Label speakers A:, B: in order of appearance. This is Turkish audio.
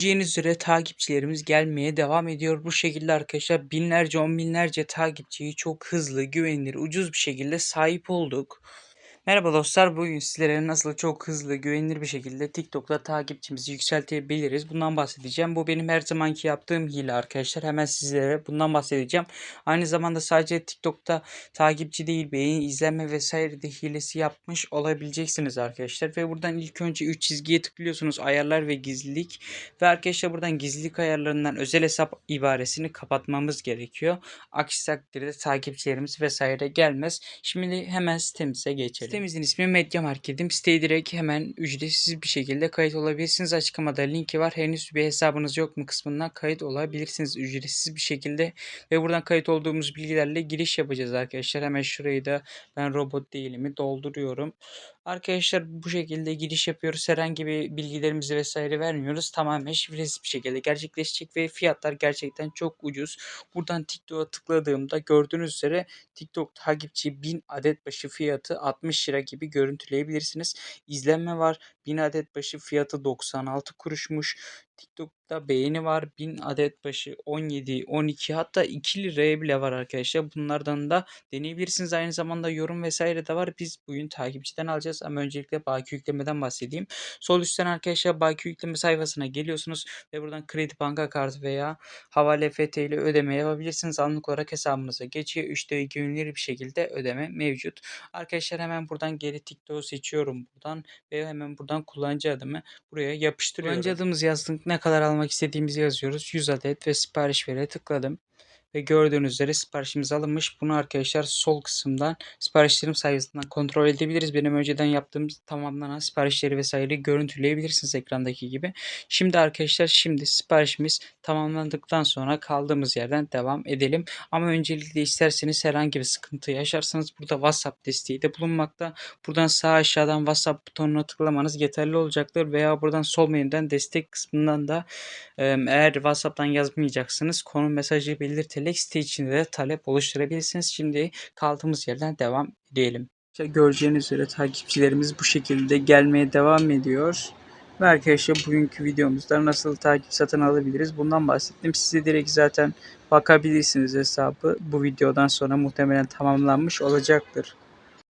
A: Bildiğiniz üzere takipçilerimiz gelmeye devam ediyor. Bu şekilde arkadaşlar binlerce on binlerce takipçiyi çok hızlı, güvenilir, ucuz bir şekilde sahip olduk. Merhaba dostlar, bugün sizlere nasıl çok hızlı, güvenilir bir şekilde TikTok'ta takipçimizi yükseltebiliriz. Bundan bahsedeceğim. Bu benim her zamanki yaptığım hile arkadaşlar. Hemen sizlere bundan bahsedeceğim. Aynı zamanda sadece TikTok'ta takipçi değil, beğeni, izlenme vesaire de hilesi yapmış olabileceksiniz arkadaşlar. Ve buradan ilk önce 3 çizgiye tıklıyorsunuz. Ayarlar ve gizlilik. Ve arkadaşlar buradan gizlilik ayarlarından özel hesap ibaresini kapatmamız gerekiyor. Aksi takdirde takipçilerimiz vesaire gelmez. Şimdi hemen sitemize geçelim. Sitemizin ismi Medya Market'im. Siteye direkt hemen ücretsiz bir şekilde kayıt olabilirsiniz. Açıklamada linki var. Henüz bir hesabınız yok mu kısmından kayıt olabilirsiniz ücretsiz bir şekilde. Ve buradan kayıt olduğumuz bilgilerle giriş yapacağız arkadaşlar. Hemen şurayı da ben robot değilimi dolduruyorum. Arkadaşlar bu şekilde giriş yapıyoruz. Herhangi bir bilgilerimizi vesaire vermiyoruz. Tamamen şifresiz bir şekilde gerçekleşecek ve fiyatlar gerçekten çok ucuz. Buradan TikTok'a tıkladığımda gördüğünüz üzere TikTok takipçi 1000 adet başı fiyatı 60 lira gibi görüntüleyebilirsiniz. İzlenme var. 1000 adet başı fiyatı 96 kuruşmuş. TikTok'ta beğeni var. 1000 adet başı 17, 12 hatta 2 liraya bile var arkadaşlar. Bunlardan da deneyebilirsiniz. Aynı zamanda yorum vesaire de var. Biz bugün takipçiden alacağız ama öncelikle baki yüklemeden bahsedeyim. Sol üstten arkadaşlar baki yükleme sayfasına geliyorsunuz ve buradan kredi banka kartı veya havale FT ile ödeme yapabilirsiniz. Anlık olarak hesabınıza geçiyor. 3'te güvenilir bir şekilde ödeme mevcut. Arkadaşlar hemen buradan geri TikTok'u seçiyorum buradan ve hemen buradan kullanıcı adımı buraya yapıştırıyorum. Kullanıcı adımızı yazdık. Ne kadar almak istediğimizi yazıyoruz. 100 adet ve sipariş vere tıkladım. Ve gördüğünüz üzere siparişimiz alınmış. Bunu arkadaşlar sol kısımdan siparişlerim sayfasından kontrol edebiliriz. Benim önceden yaptığım tamamlanan siparişleri vesaire görüntüleyebilirsiniz ekrandaki gibi. Şimdi arkadaşlar şimdi siparişimiz tamamlandıktan sonra kaldığımız yerden devam edelim. Ama öncelikle isterseniz herhangi bir sıkıntı yaşarsanız burada WhatsApp desteği de bulunmakta. Buradan sağ aşağıdan WhatsApp butonuna tıklamanız yeterli olacaktır. Veya buradan sol menüden destek kısmından da eğer WhatsApp'tan yazmayacaksınız konu mesajı belirtelim Select site içinde de talep oluşturabilirsiniz. Şimdi kaldığımız yerden devam edelim. İşte göreceğiniz üzere takipçilerimiz bu şekilde gelmeye devam ediyor. Ve arkadaşlar bugünkü videomuzda nasıl takip satın alabiliriz bundan bahsettim. Size direkt zaten bakabilirsiniz hesabı. Bu videodan sonra muhtemelen tamamlanmış olacaktır.